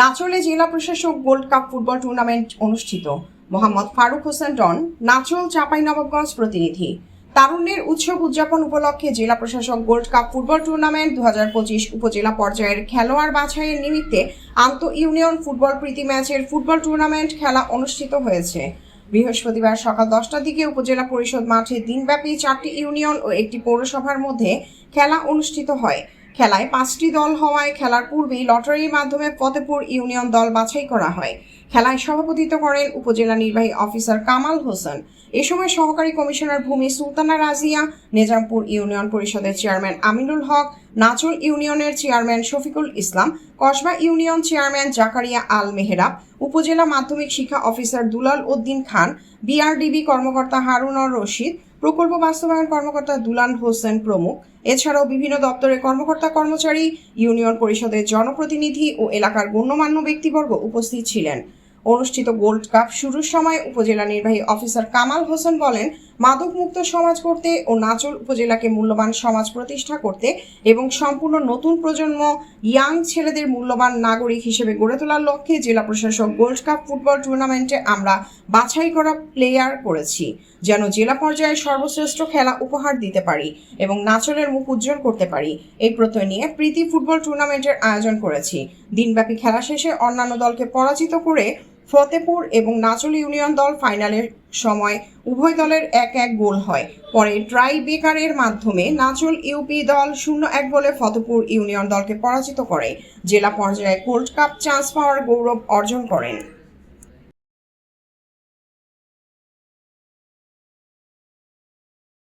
নাচলে জেলা প্রশাসক gold cup football tournament অনুষ্ঠিত। মোহাম্মদ ফারুক হোসেন ডন নাচল চাঁপাইনবাবগঞ্জ প্রতিনিধি। তারুণ্যের উৎসব উদযাপন উপলক্ষে জেলা প্রশাসক গোল্ড কাপ ফুটবল টুর্নামেন্ট দু হাজার পঁচিশ উপজেলা পর্যায়ের খেলোয়াড় বাছাইয়ের নিমিত্তে আন্ত ইউনিয়ন ফুটবল প্রীতি ম্যাচের ফুটবল টুর্নামেন্ট খেলা অনুষ্ঠিত হয়েছে। বৃহস্পতিবার সকাল দশটার দিকে উপজেলা পরিষদ মাঠে দিনব্যাপী চারটি ইউনিয়ন ও একটি পৌরসভার মধ্যে খেলা অনুষ্ঠিত হয়। খেলায় পাঁচটি দল হওয়ায় খেলার পূর্বেই লটারির মাধ্যমে ফতেপুর ইউনিয়ন দল বাছাই করা হয়। খেলায় সভাপতিত্ব করেন উপজেলা নির্বাহী অফিসার কামাল হোসেন। এ সময় সহকারী কমিশনার ভূমি সুলতানা রাজিয়া, নিজামপুর ইউনিয়ন পরিষদের চেয়ারম্যান আমিনুল হক নাচল ইউনিয়নের chairman Shafiqul Islam, Kasba union chairman Zakaria Al Mehrab, উপজেলা মাধ্যমিক শিক্ষা অফিসার দুলাল উদ্দিন খান, বিআরডিবি কর্মকর্তা হারুনর রশিদ প্রকল্প বাস্তবায়ন কর্মকর্তা দুলান হোসেন প্রমুখ। এছাড়াও বিভিন্ন দপ্তরের কর্মকর্তা কর্মচারী, ইউনিয়ন পরিষদের জনপ্রতিনিধি ও এলাকার গণ্যমান্য ব্যক্তিবর্গ উপস্থিত ছিলেন। অনুষ্ঠিত গোল্ড কাপ শুরুর সময় উপজেলা নির্বাহী অফিসার কামাল হোসেন বলেন মাদকমুক্ত সমাজ করতে ও নাচল উপজেলাকে মূল্যবান সমাজ প্রতিষ্ঠা করতে এবং সম্পূর্ণ নতুন প্রজন্ম ইয়াং ছেলেদের মূল্যবান নাগরিক হিসেবে গড়ে তোলার লক্ষ্যে জেলা প্রশাসক গোল্ড কাপ ফুটবল টুর্নামেন্টে আমরা বাছাই করা প্লেয়ার করেছি, যেন জেলা পর্যায়ে সর্বশ্রেষ্ঠ খেলা উপহার দিতে পারি এবং নাচলের মুখ উজ্জ্বল করতে পারি। এই প্রত্যয় নিয়ে প্রীতি ফুটবল টুর্নামেন্টের আয়োজন করেছি। দিনব্যাপী খেলা শেষে অন্যান্য দলকে পরাজিত করে ফতেপুর এবং নাচল ইউনিয়ন দল ফাইনালের সময় উভয় দলের এক এক গোল হয়। পরে ট্রাই বেকারের মাধ্যমে নাচল ইউপি দল শূন্য এক গোলে ফতেপুর ইউনিয়ন দলকে পরাজিত করে। জেলা পর্যায়ে গোল্ড কাপ চান্স পাওয়ার গৌরব অর্জন করেন।